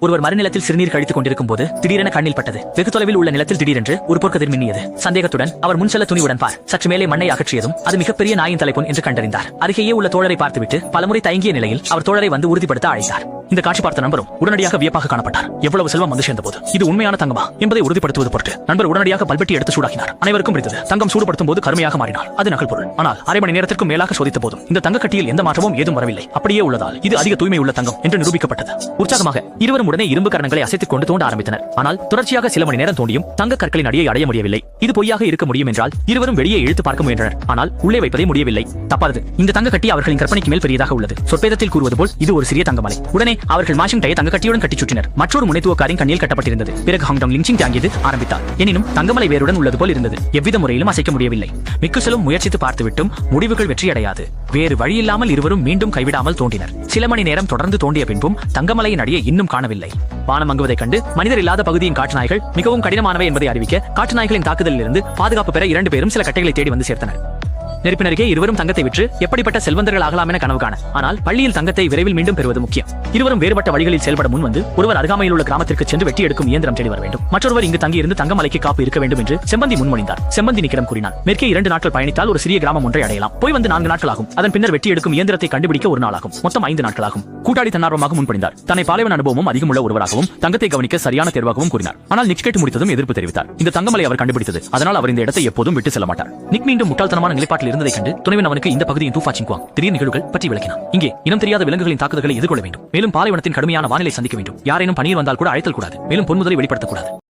ஒருவர் மறுநிலத்தில் சிறுநீர் கழித்துக் கொண்டிருக்கும் போது திடீரென கண்ணில் பட்டது. வெகு தொலைவில் உள்ள நிலத்தில் திடீரென்று ஒரு பொற்கதிர் மின்னியது. சந்தேகத்துடன் அவர் முன்செல்ல துணிவுடன் பார். சற்று மேலே மண்ணை அகற்றியதும் அது மிகப்பெரிய நாயின் தலைப்பொன் என்று கண்டறிந்தார். அருகேயே உள்ள தோழரை பார்த்துவிட்டு பலமுறை தயங்கிய நிலையில் அவர் தோழரை வந்து உறுதிப்படுத்த அழைத்தார். இந்த காட்சி பார்த்த நண்பரும் உடனடியாக வியப்பாக காணப்பட்டார். எவ்வளவு செல்வம் வந்து சேர்ந்த போது இது உண்மையான தங்கமா? என்பதை உறுதிப்படுத்துவது பொருட்டு நண்பர் உடனடியாக பல்பெட்டி எடுத்து சூடாக்கினார். அனைவருக்கும் பிடித்தது தங்கம் சூடுபடுத்தும் போது கருமையாக மாறினார் அது நகல் பொருள். ஆனால் அரை மணி நேரத்திற்கும் மேலாக சோதித்த போதும் இந்த தங்க கட்டியில் எந்த மாற்றமும் ஏதும் வரவில்லை. அப்படியே உள்ளதால் இது அதிக தூய்மை உள்ள தங்கம் என்று நிரூபிக்கப்பட்டது. உற்சாகமாக இருவரும் உடனே இரும்பு கரணங்களை அசைத்துக் கொண்டு தோண்ட ஆரம்பித்தனர். ஆனால் தொடர்ச்சியாக சில மணி நேரம் தோண்டியும் தங்க கற்களின் அடியை அடைய முடியவில்லை. இது பொய்யாக இருக்க முடியும் என்றால் இருவரும் வெளியே இழுத்து பார்க்க முயன்றனர். ஆனால் உள்ளே வைப்பதே முடியவில்லை. தப்பாது இந்த தங்க கட்டி அவர்களின் கற்பனைக்கு மேல் பெரியதாக உள்ளது. சொற்பேதத்தில் கூறுவது போல் இது ஒரு சிறிய தங்கமலை. உடனே அவர்கள் மாஷிங் டைய தங்க கட்டியுடன் கட்டி சுற்றினர். மற்றொரு முனைத்துவக்காரின் கண்ணில் கட்டப்பட்டிருந்தது. பிறகு ஹாங்டாங் லிங்சிங் தாங்கியது ஆரம்பித்தார். எனினும் தங்கமலை வேருடன் உள்ளது போல் இருந்தது. எவ்வித முறையிலும் அசைக்க முடியவில்லை. மிக்குசலும் முயற்சித்து பார்த்துவிட்டும் முடிவுகள் வெற்றியடையாது. வேறு வழியில்லாமல் இருவரும் மீண்டும் கைவிடாமல் தோண்டினர் சில மணி நேரம் தொடர்ந்து தோண்டிய பின்பும் தங்கமலையின் அடியை இன்னும் காணவில்லை. வானம் அங்குவதைக் கண்டு மனிதர் இல்லாத பகுதியின் காற்றுநாய்கள் மிகவும் கடினமானவை என்பதை அறிவிக்க காற்றுநாய்களின் தாக்குதலில் இருந்து பாதுகாப்பு பெற இரண்டு பேரும் சில கட்டைகளை தேடி வந்து சேர்த்தனர். நெருப்பினருகே இருவரும் தங்கத்தை விற்று எப்படிப்பட்ட செல்வந்தர்கள் ஆகலாம் என கனவு காண. ஆனால் பள்ளியில் தங்கத்தை விரைவில் மீண்டும் பெறுவது முக்கியம். இருவரும் வேறுபட்ட வழிகளில் செயல்பட முன் வந்து ஒருவர் அருகாமையில் உள்ள கிராமத்திற்கு சென்று வெட்டி எடுக்கும் இயந்திரம் தேடி வர வேண்டும். மற்றொருவர் இங்கு தங்கியிருந்து தங்கமலைக்கு காப்பு இருக்க வேண்டும் என்று செம்பந்தி முன்மொழிந்தார். செம்பந்தி நிக்கிடம் கூறினார். மேற்கே இரண்டு நாட்கள் பயணித்தால் ஒரு சிறிய கிராமம் ஒன்றை அடையலாம். போய் வந்து நான்கு நாட்கள் ஆகும் அதன் பின்னர் வெட்டி எடுக்கும் இயந்திரத்தை கண்டுபிடிக்க ஒரு நாள் ஆகும் மொத்தம் ஐந்து நாட்கள் ஆகும் கூட்டாளி தன்னார்வமாக முன்மொழிந்தார். தன்னை பாலைவன் அனுபவமும் அதிகமுள்ள ஒருவராகவும் தங்கத்தை கவனிக்க சரியான தேர்வாகவும் கூறினார். ஆனால் நிக் கேட்டு முடித்ததும் எதிர்ப்பு தெரிவித்தார். இந்த தங்கமலை அவர் கண்டுபிடித்தது. அதனால் அவர் இந்த இடத்தை எப்போதும் விட்டு செல்ல மாட்டார். நிக் மீண்டும் முட்டாள்தனமான நிலைப்பாட்டில் இருந்ததை கண்டு துணைவன் அவனுக்கு இந்த பகுதியின் தூஃபா சிங்குவாங் திடீர் நிகழ்வுகள் பற்றி விளக்கினான். இங்கே இனம் தெரியாத விலங்குகளின் தாக்குதல்களை எதிர்கொள்ள வேண்டும். மேலும் பாலைவனத்தின் கடுமையான வானிலை சந்திக்க வேண்டும். யாரேனும் பணியில் வந்தால் கூட அழைத்தல் கூடாது. மேலும் பொன்முதலை வெளிப்படுத்தக்கூடாது